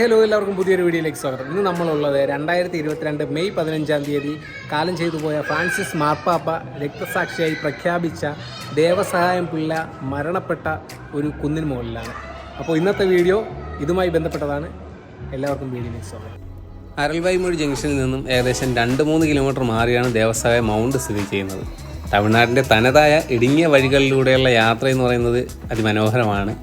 Hello എല്ലാവർക്കും പുതിയൊരു വീഡിയോയിലേക്ക് സ്വാഗതം. ഇന്ന് നമ്മളുള്ളത് രണ്ടായിരത്തി ഇരുപത്തിരണ്ട് മെയ് പതിനഞ്ചാം തീയതി കാലം ചെയ്തു പോയ ഫ്രാൻസിസ് മാർപ്പാപ്പ രക്തസാക്ഷിയായി പ്രഖ്യാപിച്ച ദേവസഹായം പിള്ള മരണപ്പെട്ട ഒരു കുന്നിന് മുകളിലാണ്. അപ്പോൾ ഇന്നത്തെ വീഡിയോ ഇതുമായി ബന്ധപ്പെട്ടതാണ്. എല്ലാവർക്കും വീഡിയോയിലേക്ക് സ്വാഗതം. അരൽവായ്മൊഴി ജംഗ്ഷനിൽ നിന്നും ഏകദേശം രണ്ട് മൂന്ന് കിലോമീറ്റർ മാറിയാണ് ദേവസായ മൗണ്ട് സ്ഥിതി ചെയ്യുന്നത്. തമിഴ്നാടിന്റെ തനതായ ഇടുങ്ങിയ വഴികളിലൂടെയുള്ള യാത്ര എന്ന് പറയുന്നത് അതിമനോഹരമാണ്.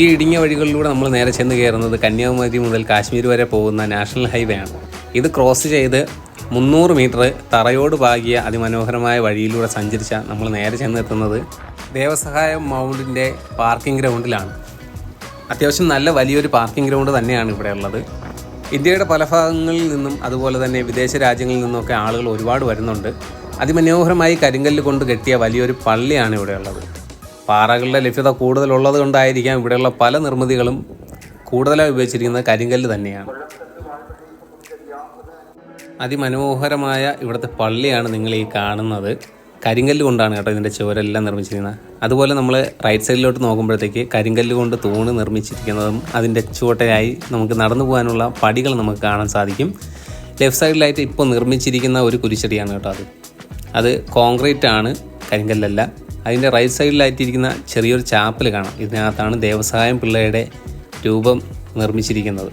ഈ ഇടുങ്ങിയ വഴികളിലൂടെ നമ്മൾ നേരെ ചെന്ന് കയറുന്നത് കന്യാകുമാരി മുതൽ കാശ്മീർ വരെ പോകുന്ന നാഷണൽ ഹൈവേ ആണ്. ഇത് ക്രോസ് ചെയ്ത് മുന്നൂറ് മീറ്റർ തറയോട് പാകിയ അതിമനോഹരമായ വഴിയിലൂടെ സഞ്ചരിച്ച നമ്മൾ നേരെ ചെന്നെത്തുന്നത് ദേവസഹായം മൗണ്ടിന്റെ പാർക്കിംഗ് ഗ്രൗണ്ടിലാണ് അത്യാവശ്യം നല്ല വലിയൊരു പാർക്കിംഗ് ഗ്രൗണ്ട് തന്നെയാണ് ഇവിടെ ഉള്ളത്. ഇന്ത്യയുടെ പല ഭാഗങ്ങളിൽ നിന്നും അതുപോലെ തന്നെ വിദേശ രാജ്യങ്ങളിൽ നിന്നൊക്കെ ആളുകൾ ഒരുപാട് വരുന്നുണ്ട്. അതിമനോഹരമായി കരിങ്കല്ല് കൊണ്ട് കെട്ടിയ വലിയൊരു പള്ളിയാണ് ഇവിടെ ഉള്ളത്. പാറകളുടെ ലഭ്യത കൂടുതലുള്ളത് കൊണ്ടായിരിക്കാം ഇവിടെയുള്ള പല നിർമ്മിതികളും കൂടുതലായി ഉപയോഗിച്ചിരിക്കുന്നത് കരിങ്കല്ല് തന്നെയാണ്. അതിമനോഹരമായ ഇവിടുത്തെ പള്ളിയാണ് നിങ്ങൾ ഈ കാണുന്നത്. കരിങ്കല്ല് കൊണ്ടാണ് കേട്ടോ ഇതിന്റെ ചുവരെല്ലാം നിർമ്മിച്ചിരിക്കുന്നത്. അതുപോലെ നമ്മൾ റൈറ്റ് സൈഡിലോട്ട് നോക്കുമ്പോഴത്തേക്ക് കരിങ്കല്ല് കൊണ്ട് തൂണ് നിർമ്മിച്ചിരിക്കുന്നതും അതിന്റെ ചുവട്ടയായി നമുക്ക് നടന്നു പോകാനുള്ള പടികൾ നമുക്ക് കാണാൻ സാധിക്കും. ലെഫ്റ്റ് സൈഡിലായിട്ട് ഇപ്പോൾ നിർമ്മിച്ചിരിക്കുന്ന ഒരു കുരിശടിയാണ് കേട്ടോ അത്. അത് കോൺക്രീറ്റ് ആണ് കരിങ്കല്ലല്ല. അതിന്റെ റൈറ്റ് സൈഡിലായിട്ടിരിക്കുന്ന ചെറിയൊരു ചാപ്പൽ കാണാം. ഇതിനകത്താണ് ദേവസഹായം പിള്ളയുടെ രൂപം നിർമ്മിച്ചിരിക്കുന്നത്.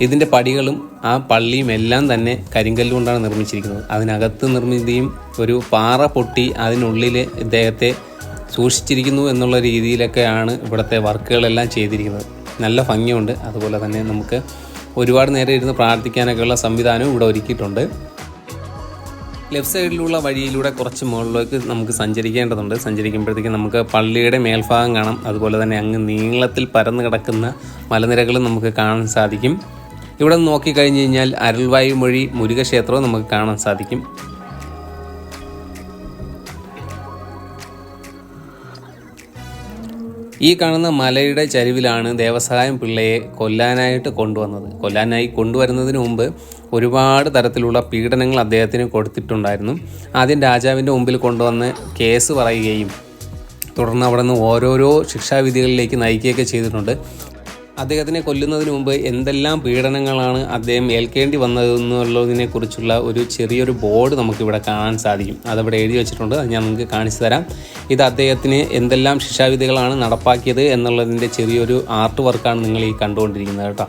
ഇതിന്റെ പടികളും ആ പള്ളിയും എല്ലാം തന്നെ കരിങ്കല്ല് കൊണ്ടാണ് നിർമ്മിച്ചിരിക്കുന്നത്. അതിനകത്ത് നിർമ്മിതിയും ഒരു പാറ പൊട്ടി അതിനുള്ളിൽ ഇദ്ദേഹത്തെ സൂക്ഷിച്ചിരിക്കുന്നു എന്നുള്ള രീതിയിലൊക്കെയാണ് ഇവിടുത്തെ വർക്കുകളെല്ലാം ചെയ്തിരിക്കുന്നത്. നല്ല ഭംഗിയുണ്ട്. അതുപോലെ തന്നെ നമുക്ക് ഒരുപാട് നേരം ഇരുന്ന് പ്രാർത്ഥിക്കാനൊക്കെയുള്ള സംവിധാനവും ഇവിടെ ഒരുക്കിയിട്ടുണ്ട്. ലെഫ്റ്റ് സൈഡിലുള്ള വഴിയിലൂടെ കുറച്ച് മുകളിലേക്ക് നമുക്ക് സഞ്ചരിക്കേണ്ടതുണ്ട്. സഞ്ചരിക്കുമ്പോഴത്തേക്കും നമുക്ക് പള്ളിയുടെ മേൽഭാഗം കാണാം. അതുപോലെ തന്നെ അങ്ങ് നീളത്തിൽ പരന്നു കിടക്കുന്ന മലനിരകളും നമുക്ക് കാണാൻ സാധിക്കും. ഇവിടെ നിന്ന് നോക്കിക്കഴിഞ്ഞ് കഴിഞ്ഞാൽ അരുൾവായു മൊഴി മുരുകക്ഷേത്രവും നമുക്ക് കാണാൻ സാധിക്കും. ഈ കാണുന്ന മലയുടെ ചരിവിലാണ് ദേവസഹായം പിള്ളയെ കൊല്ലാനായിട്ട് കൊണ്ടുവന്നത്. കൊല്ലാനായി കൊണ്ടുവരുന്നതിന് മുമ്പ് ഒരുപാട് തരത്തിലുള്ള പീഡനങ്ങൾ അദ്ദേഹത്തിന് കൊടുത്തിട്ടുണ്ടായിരുന്നു. ആദ്യം രാജാവിന്റെ മുമ്പിൽ കൊണ്ടുവന്ന് കേസ് പറയുകയും തുടർന്ന് അവിടെ നിന്ന് ഓരോരോ ശിക്ഷാവിധികളിലേക്ക് നയിക്കുകയൊക്കെ ചെയ്തിട്ടുണ്ട്. അദ്ദേഹത്തിനെ കൊല്ലുന്നതിന് മുമ്പ് എന്തെല്ലാം പീഡനങ്ങളാണ് അദ്ദേഹം ഏൽക്കേണ്ടി വന്നതെന്നുള്ളതിനെ കുറിച്ചുള്ള ഒരു ചെറിയൊരു ബോർഡ് നമുക്കിവിടെ കാണാൻ സാധിക്കും. അതവിടെ എഴുതി വെച്ചിട്ടുണ്ട്. അത് ഞാൻ നിങ്ങൾക്ക് കാണിച്ചു തരാം. ഇത് അദ്ദേഹത്തിന് എന്തെല്ലാം ശിക്ഷാവിധികളാണ് നടപ്പാക്കിയത് എന്നുള്ളതിന്റെ ചെറിയൊരു ആർട്ട് വർക്കാണ് നിങ്ങൾ ഈ കണ്ടുകൊണ്ടിരിക്കുന്നത് കേട്ടോ.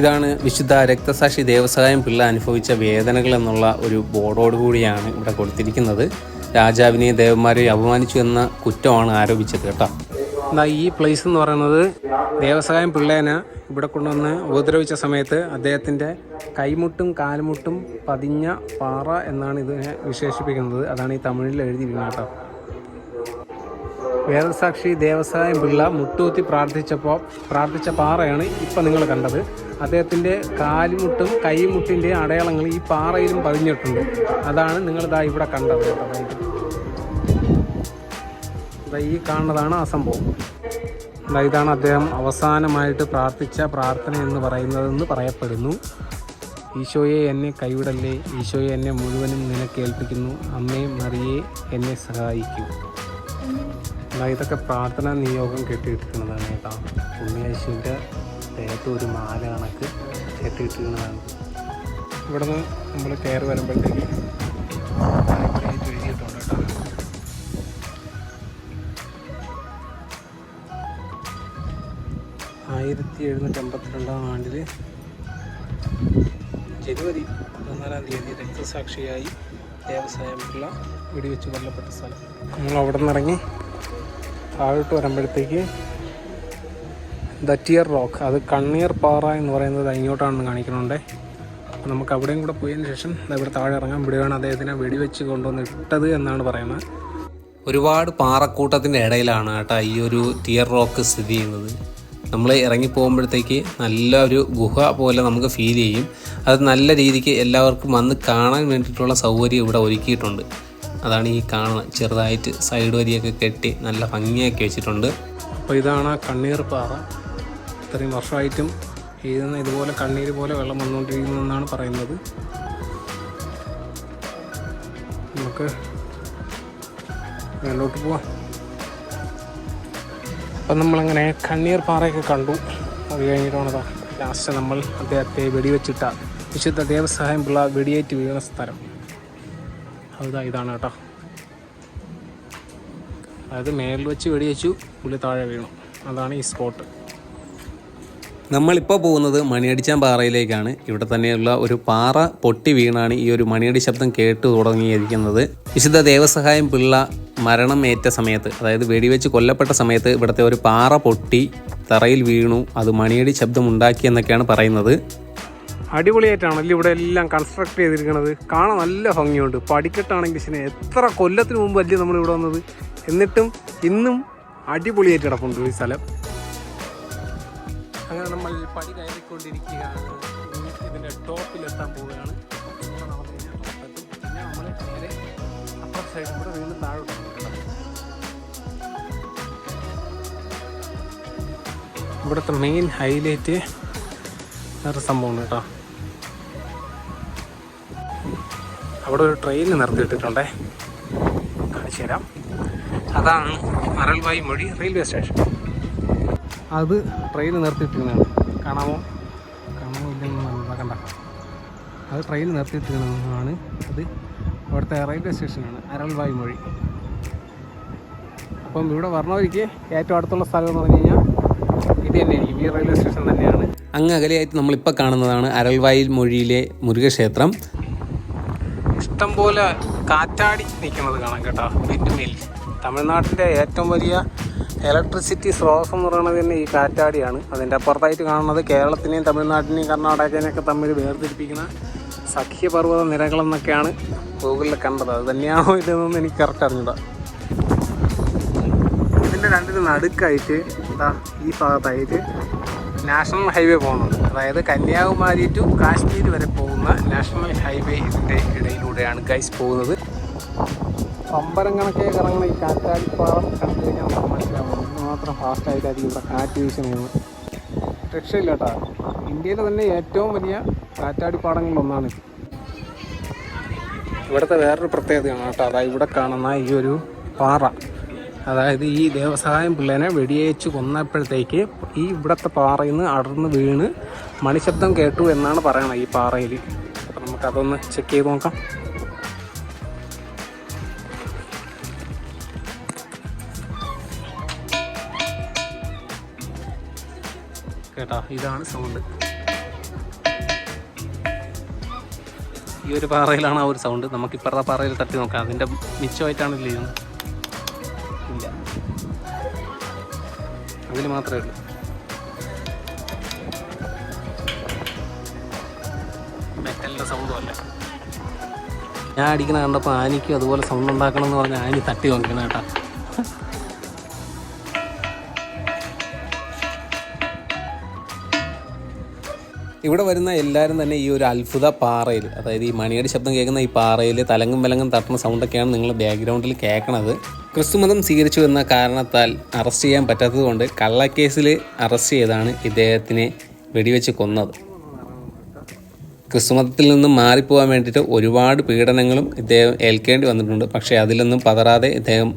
ഇതാണ് വിശുദ്ധ രക്തസാക്ഷി ദേവസഹായം പിള്ള അനുഭവിച്ച വേദനകൾ എന്നുള്ള ഒരു ബോർഡോട് കൂടിയാണ് ഇവിടെ കൊടുത്തിരിക്കുന്നത്. രാജാവിനെ ദേവന്മാരെ അപമാനിച്ചു എന്ന കുറ്റമാണ് ആരോപിച്ചത് കേട്ടോ. എന്നാൽ ഈ പ്ലേസ് എന്ന് പറയുന്നത് ദേവസഹായം പിള്ളേനെ ഇവിടെ കൊണ്ടുവന്ന് ഉപദ്രവിച്ച സമയത്ത് അദ്ദേഹത്തിന്റെ കൈമുട്ടും കാൽമുട്ടും പതിഞ്ഞ പാറ എന്നാണ് ഇതിനെ വിശേഷിപ്പിക്കുന്നത്. അതാണ് ഈ തമിഴിൽ എഴുതിയിരിക്കുന്നത് കേട്ടോ. വേദസാക്ഷി ദേവസായം പിള്ള മുട്ടൂത്തി പ്രാർത്ഥിച്ചപ്പോൾ പ്രാർത്ഥിച്ച പാറയാണ് ഇപ്പം നിങ്ങൾ കണ്ടത്. അദ്ദേഹത്തിന്റെ കാലുമുട്ടും കൈമുട്ടിന്റെ അടയാളങ്ങൾ ഈ പാറയിലും പതിഞ്ഞിട്ടുണ്ട്. അതാണ് നിങ്ങളിതാ ഇവിടെ കണ്ടത് കേട്ടോ. ഈ കാണുന്നതാണ് ആ സംഭവം. ഇതാണ് അദ്ദേഹം അവസാനമായിട്ട് പ്രാർത്ഥിച്ച പ്രാർത്ഥന എന്ന് പറയുന്നതെന്ന് പറയപ്പെടുന്നു. ഈശോയെ എന്നെ കൈവിടല്ലേ? ഈശോയെ എന്നെ മുഴുവനും നിനക്ക് ഏൽപ്പിക്കുന്നു അമ്മേ മറിയെ എന്നെ സഹായിക്കൂ. ഇതൊക്കെ പ്രാർത്ഥനാ നിയോഗം കെട്ടിയിട്ടിരിക്കുന്നതാണ് കേട്ടോ. ഉണ്ണിയേശുവിന്റെ ദേഹത്ത് ഒരു മാല കണക്ക് കെട്ടിയിട്ടിരിക്കുന്നതാണ് ഇവിടെ നിന്ന് നമ്മൾ കയറി വരുമ്പോഴത്തേക്ക് ഇവിടെയായിട്ട് എഴുതിയിട്ടുണ്ട് കേട്ടോ ആയിരത്തി എഴുന്നൂറ്റി അമ്പത്തിരണ്ടാം ആണ്ടിൽ ജനുവരി പതിനാലാം തീയതി രക്തസാക്ഷിയായി ദേവസായം പിള്ള വെടിവെച്ച് കൊല്ലപ്പെട്ട സ്ഥലം. നമ്മൾ അവിടെ നിന്ന് ഇറങ്ങി താഴോട്ട് വരുമ്പോഴത്തേക്ക് ദറ്റിയർ റോക്ക്. അത് കണ്ണീർ പാറ എന്ന് പറയുന്നത് ഇങ്ങോട്ടാണെന്ന് കാണിക്കുന്നുണ്ട്. അപ്പോൾ നമുക്ക് അവിടെയും കൂടെ പോയതിന് ശേഷം ദാ ഇവിടെ താഴെ ഇറങ്ങാം. ഇവിടെയാണ് അദ്ദേഹത്തിനെ വെടിവെച്ച് കൊണ്ടുവന്ന് ഇട്ടത് എന്നാണ് പറയുന്നത്. ഒരുപാട് പാറക്കൂട്ടത്തിന്റെ ഇടയിലാണ് കേട്ടോ ഈ ഒരു ടിയർ റോക്ക് സ്ഥിതി ചെയ്യുന്നത്. നമ്മൾ ഇറങ്ങി പോകുമ്പോഴത്തേക്ക് നല്ല ഒരു ഗുഹ പോലെ നമുക്ക് ഫീൽ ചെയ്യും. അത് നല്ല രീതിക്ക് എല്ലാവർക്കും വന്ന് കാണാൻ വേണ്ടിയിട്ടുള്ള സൗകര്യം ഇവിടെ ഒരുക്കിയിട്ടുണ്ട്. അതാണ് ഈ കാണുന്നത് ചെറുതായിട്ട് സൈഡ് വരിയൊക്കെ കെട്ടി നല്ല ഭംഗിയാക്കി വെച്ചിട്ടുണ്ട്. അപ്പോൾ ഇതാണ് കണ്ണീർ പാറ. ഇത്രയും വർഷമായിട്ടും ഇതിൽ നിന്ന് ഇതുപോലെ കണ്ണീര് പോലെ വെള്ളം വന്നുകൊണ്ടിരിക്കുന്നതെന്നാണ് പറയുന്നത്. നമുക്ക് മേലോട്ട് പോവാം. അപ്പം നമ്മളങ്ങനെ കണ്ണീർ പാറയൊക്കെ കണ്ടു. അത് കഴിഞ്ഞിട്ടാണ് ലാസ്റ്റ് നമ്മൾ അദ്ദേഹത്തെ വെടിവെച്ചിട്ട വിശുദ്ധ ദേവസഹായം പിള്ള വെടിയേറ്റ് വീണ സ്ഥലം. അതാ ഇതാണ് കേട്ടോ. അതായത് മേളിൽ വെച്ച് വെടിവെച്ചു പുള്ളി താഴെ വീണു. അതാണ് ഈ സ്പോട്ട് നമ്മളിപ്പോൾ പോകുന്നത് മണിയടിച്ചാൻ പാറയിലേക്കാണ്. ഇവിടെ തന്നെയുള്ള ഒരു പാറ പൊട്ടി വീണാണ് ഈ ഒരു മണിയടി ശബ്ദം കേട്ടു തുടങ്ങിയിരിക്കുന്നത്. വിശുദ്ധ ദേവസഹായം പിള്ള മരണം ഏറ്റ സമയത്ത് അതായത് വെടിവെച്ച് കൊല്ലപ്പെട്ട സമയത്ത് ഇവിടുത്തെ ഒരു പാറ പൊട്ടി തറയിൽ വീണു. അത് മണിയടി ശബ്ദം ഉണ്ടാക്കി എന്നൊക്കെയാണ് പറയുന്നത്. അടിപൊളിയായിട്ടാണല്ലോ ഇവിടെ എല്ലാം കൺസ്ട്രക്ട് ചെയ്തിരിക്കുന്നത് കാണാൻ നല്ല ഭംഗിയുണ്ട്. പടിക്കെട്ടാണെങ്കിൽ ശരി എത്ര കൊല്ലത്തിന് മുമ്പ് അല്ലേ നമ്മൾ ഇവിടെ വന്നത്? എന്നിട്ടും ഇന്നും അടിപൊളിയായിട്ട് കിടപ്പുണ്ട് ഈ സ്ഥലം. ടോപ്പിൽ ഇതിന്റെ ടോപ്പിലെത്താൻ പോവുകയാണ്. കഴിഞ്ഞാൽ ടോപ്പെത്തും പിന്നെ നമ്മൾ നേരെ സൈഡ് കൂടെ വീണ്ടും താഴോട്ട് ഇവിടുത്തെ മെയിൻ ഹൈലൈറ്റ് വേറെ സംഭവമാണ് കേട്ടോ. അവിടെ ഒരു ട്രെയിൻ നിർത്തിയിട്ടിട്ടുണ്ടേ കാണിച്ചു തരാം. അതാണ് അരൽവായി മൊഴി റെയിൽവേ സ്റ്റേഷൻ അത് ട്രെയിൻ നിർത്തിയിട്ടിരുന്നതാണ് കാണാമോ? അത് ട്രെയിൻ നിർത്തിയിട്ടാണ് അത് അവിടുത്തെ റെയിൽവേ സ്റ്റേഷനാണ് അരൾവായ് മൊഴി. അപ്പം ഇവിടെ വരണവരിക്ക് ഏറ്റവും അടുത്തുള്ള സ്ഥലം എന്ന് പറഞ്ഞു കഴിഞ്ഞാൽ ഇത് തന്നെയായിരിക്കും. ഈ റെയിൽവേ സ്റ്റേഷൻ തന്നെയാണ്. അങ്ങ് അകലെയായിട്ട് നമ്മളിപ്പോൾ കാണുന്നതാണ് അരൾവായിൽ മൊഴിയിലെ മുരുകക്ഷേത്രം. ഇഷ്ടംപോലെ കാറ്റാടി നിൽക്കുന്നത് കാണാം കേട്ടോ വിൻഡ് മിൽ തമിഴ്നാട്ടിന്റെ ഏറ്റവും വലിയ ഇലക്ട്രിസിറ്റി സ്രോതസ് എന്ന് പറയുന്നത് തന്നെ ഈ കാറ്റാടിയാണ്. അതിന്റെ അപ്പുറത്തായിട്ട് കാണുന്നത് കേരളത്തിനെയും തമിഴ്നാട്ടിനെയും കർണാടകത്തിനെയൊക്കെ തമ്മിൽ വേർതിരിപ്പിക്കുന്ന സഖ്യപർവത നിരകളെന്നൊക്കെയാണ് ഗൂഗിളിൽ കണ്ടത്. അത് തന്നെയാണോ ഇതെന്നൊന്നും എനിക്ക് കറക്റ്റ് അറിഞ്ഞൂടാ. ഇതിന്റെ രണ്ടിന് നടുക്കായിട്ട് എന്താ ഈ ഭാഗത്തായിട്ട് നാഷണൽ ഹൈവേ പോകുന്നുണ്ട് അതായത് കന്യാകുമാരി ടു കാശ്മീർ വരെ പോകുന്ന നാഷണൽ ഹൈവേ ഇതിന്റെ ഇടയിലൂടെയാണ് ഗൈസ് പോകുന്നത്. പമ്പരം കണക്കെ കറങ്ങുന്ന ഈ കാറ്റാടിപ്പാറം കണ്ടിരിക്കാൻ മനസ്സിലാവും മാത്രം ഫാസ്റ്റായിട്ടായിരിക്കും ഇവിടെ കാറ്റ് വീശുന്നത്. രക്ഷയില്ല കേട്ടോ ഇന്ത്യയിലെ തന്നെ ഏറ്റവും വലിയ കാറ്റാടിപ്പാടങ്ങളിലൊന്നാണ് പാടങ്ങളിലൊന്നാണ് ഇവിടുത്തെ വേറൊരു പ്രത്യേകതയാണ് കേട്ടോ. അതായത് ഇവിടെ കാണുന്ന ഈ ഒരു പാറ. അതായത് ഈ ദേവസഹായം പിള്ളേനെ വെടിയേച്ച് കൊന്നപ്പോഴത്തേക്ക് ഈ ഇവിടുത്തെ പാറയിൽ നിന്ന് അടർന്ന് വീണ് മണിശബ്ദം കേട്ടു എന്നാണ് പറയണത് ഈ പാറയിൽ അപ്പം നമുക്കതൊന്ന് ചെക്ക് ചെയ്ത് നോക്കാം. കേട്ടോ ഇതാണ് സൗണ്ട് ഈ ഒരു പാറയിലാണ് ആ ഒരു സൗണ്ട് നമുക്ക് ഇപ്പുറത്തെ പാറയിൽ തട്ടി നോക്കാം. അതിന്റെ മിച്ചമായിട്ടാണ് ഇല്ല ചെയ്യുന്നത്. ഇല്ല. അതിൽ മാത്രമേ ഉള്ളൂ. മെറ്റലിന്റെ സൗണ്ടും ഞാൻ അടിക്കണ കണ്ടപ്പോൾ ആനിക്കും അതുപോലെ സൗണ്ട് ഉണ്ടാക്കണം എന്ന് പറഞ്ഞാൽ ആനി തട്ടി നോക്കണം കേട്ടോ. ഇവിടെ വരുന്ന എല്ലാവരും തന്നെ ഈ ഒരു അത്ഭുത പാറയിൽ അതായത് ഈ മണിയുടെ ശബ്ദം കേൾക്കുന്ന ഈ പാറയിൽ തലങ്ങും വിലങ്ങും തട്ടുന്ന സൗണ്ടൊക്കെയാണ് നിങ്ങൾ ബാക്ക്ഗ്രൗണ്ടിൽ കേൾക്കണത്. ക്രിസ്തുമതം സ്വീകരിച്ചു എന്ന കാരണത്താൽ അറസ്റ്റ് ചെയ്യാൻ പറ്റാത്തതുകൊണ്ട് കള്ളക്കേസിൽ അറസ്റ്റ് ചെയ്താണ് ഇദ്ദേഹത്തിനെ വെടിവെച്ച് കൊന്നത്. ക്രിസ്തുമതത്തിൽ നിന്നും മാറിപ്പോകാൻ വേണ്ടിയിട്ട് ഒരുപാട് പീഡനങ്ങളും ഇദ്ദേഹം ഏൽക്കേണ്ടി വന്നിട്ടുണ്ട്. പക്ഷേ അതിലൊന്നും പതറാതെ ഇദ്ദേഹം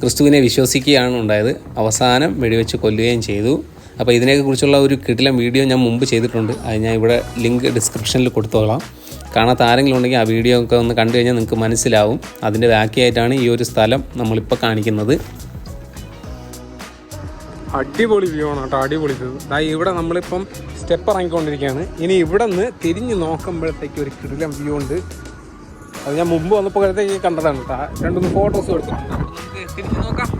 ക്രിസ്തുവിനെ വിശ്വസിക്കുകയാണ് ഉണ്ടായത്. അവസാനം വെടിവെച്ച് കൊല്ലുകയും ചെയ്തു. അപ്പോൾ ഇതിനെക്കുറിച്ചുള്ള ഒരു കിടിലം വീഡിയോ ഞാൻ മുമ്പ് ചെയ്തിട്ടുണ്ട്. അത് ഞാൻ ഇവിടെ ലിങ്ക് ഡിസ്ക്രിപ്ഷനിൽ കൊടുത്തോളാം. കാണാത്ത ആരെങ്കിലും ഉണ്ടെങ്കിൽ ആ വീഡിയോ ഒക്കെ ഒന്ന് കണ്ടു കഴിഞ്ഞാൽ നിങ്ങൾക്ക് മനസ്സിലാവും. അതിന്റെ ബാക്കിയായിട്ടാണ് ഈ ഒരു സ്ഥലം നമ്മളിപ്പോൾ കാണിക്കുന്നത്. അടിപൊളി വ്യൂ ആണ് കേട്ടോ അടിപൊളി വ്യൂ ദാ ഇവിടെ നമ്മളിപ്പം സ്റ്റെപ്പ് ഇറങ്ങിക്കൊണ്ടിരിക്കുകയാണ്. ഇനി ഇവിടെ നിന്ന് തിരിഞ്ഞ് നോക്കുമ്പോഴത്തേക്ക് ഒരു കിടിലം വ്യൂ ഉണ്ട്. അത് ഞാൻ മുമ്പ് വന്നപ്പോഴത്തേക്ക് കണ്ടതാണ് കേട്ടോ. രണ്ടൊന്ന് ഫോട്ടോസ് നമുക്ക് തിരിഞ്ഞ് നോക്കാം.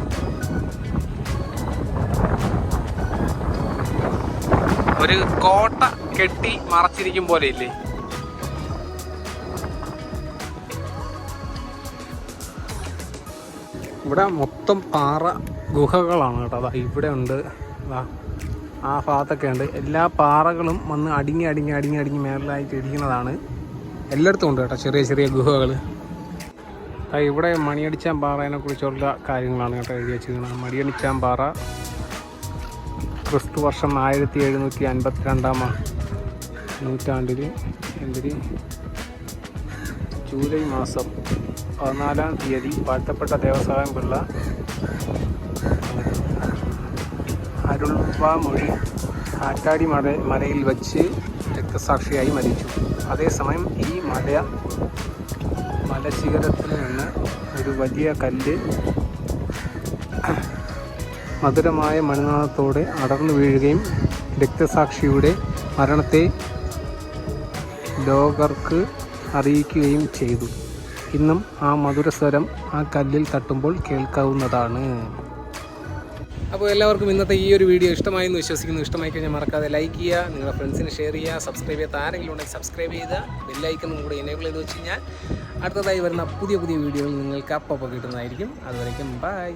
ഒരു കോട്ട കെട്ടി മറച്ചിരിക്കും പോലെ ഇല്ലേ ഇവിടെ മൊത്തം പാറ ഗുഹകളാണ് കേട്ടോ. അതാ ഇവിടെ ഉണ്ട്. അതാ ആ ഭാഗത്തൊക്കെ ഉണ്ട്. എല്ലാ പാറകളും വന്ന് അടിങ്ങി അടിങ്ങി അടിങ്ങി അടിങ്ങി മേലായിട്ട് ഇരിക്കുന്നതാണ് എല്ലായിടത്തും ഉണ്ട് കേട്ടോ ചെറിയ ചെറിയ ഗുഹകൾ. ഇവിടെ മണിയടിച്ചാൻ പാറേനെ കുറിച്ചുള്ള കാര്യങ്ങളാണ് കേട്ടോ എഴുതി വെച്ചിരിക്കുന്നത്. മണിയടിച്ചാൻ പാറ ക്രിസ്തു വർഷം ആയിരത്തി എഴുന്നൂറ്റി അൻപത്തി രണ്ടാം നൂറ്റാണ്ടിൽ എന്തിന് ജൂലൈ മാസം പതിനാലാം തീയതി വാഴ്ത്തപ്പെട്ട ദേവസഹായം പിള്ള അരുൾവാമൊഴി കാറ്റാടി മല മലയിൽ വച്ച് രക്തസാക്ഷിയായി മരിച്ചു. അതേസമയം ഈ മല മലശിഖരത്തിൽ നിന്ന് ഒരു വലിയ കല്ല് മധുരമായ മണിനാഥത്തോടെ അടർന്നു വീഴുകയും രക്തസാക്ഷിയുടെ മരണത്തെ ലോകർക്ക് അറിയിക്കുകയും ചെയ്തു. ഇന്നും ആ മധുരസ്വരം ആ കല്ലിൽ തട്ടുമ്പോൾ കേൾക്കാവുന്നതാണ്. അപ്പോൾ എല്ലാവർക്കും ഇന്നത്തെ ഈ ഒരു വീഡിയോ ഇഷ്ടമായി എന്ന് വിശ്വസിക്കുന്നു. ഇഷ്ടമായി കഴിഞ്ഞാൽ മറക്കാതെ ലൈക്ക് ചെയ്യുക നിങ്ങളുടെ ഫ്രണ്ട്സിന് ഷെയർ ചെയ്യുക സബ്സ്ക്രൈബ് ചെയ്യാത്ത ആരെങ്കിലും ഉണ്ടെങ്കിൽ സബ്സ്ക്രൈബ് ചെയ്ത് ബെല്ലൈക്കനും കൂടി എനേബിൾ ചെയ്ത് വെച്ച് കഴിഞ്ഞാൽ അടുത്തതായി വരുന്ന പുതിയ പുതിയ വീഡിയോകൾ നിങ്ങൾക്ക് അപ്പം കിട്ടുന്നതായിരിക്കും. അതുവരേക്കും ബൈ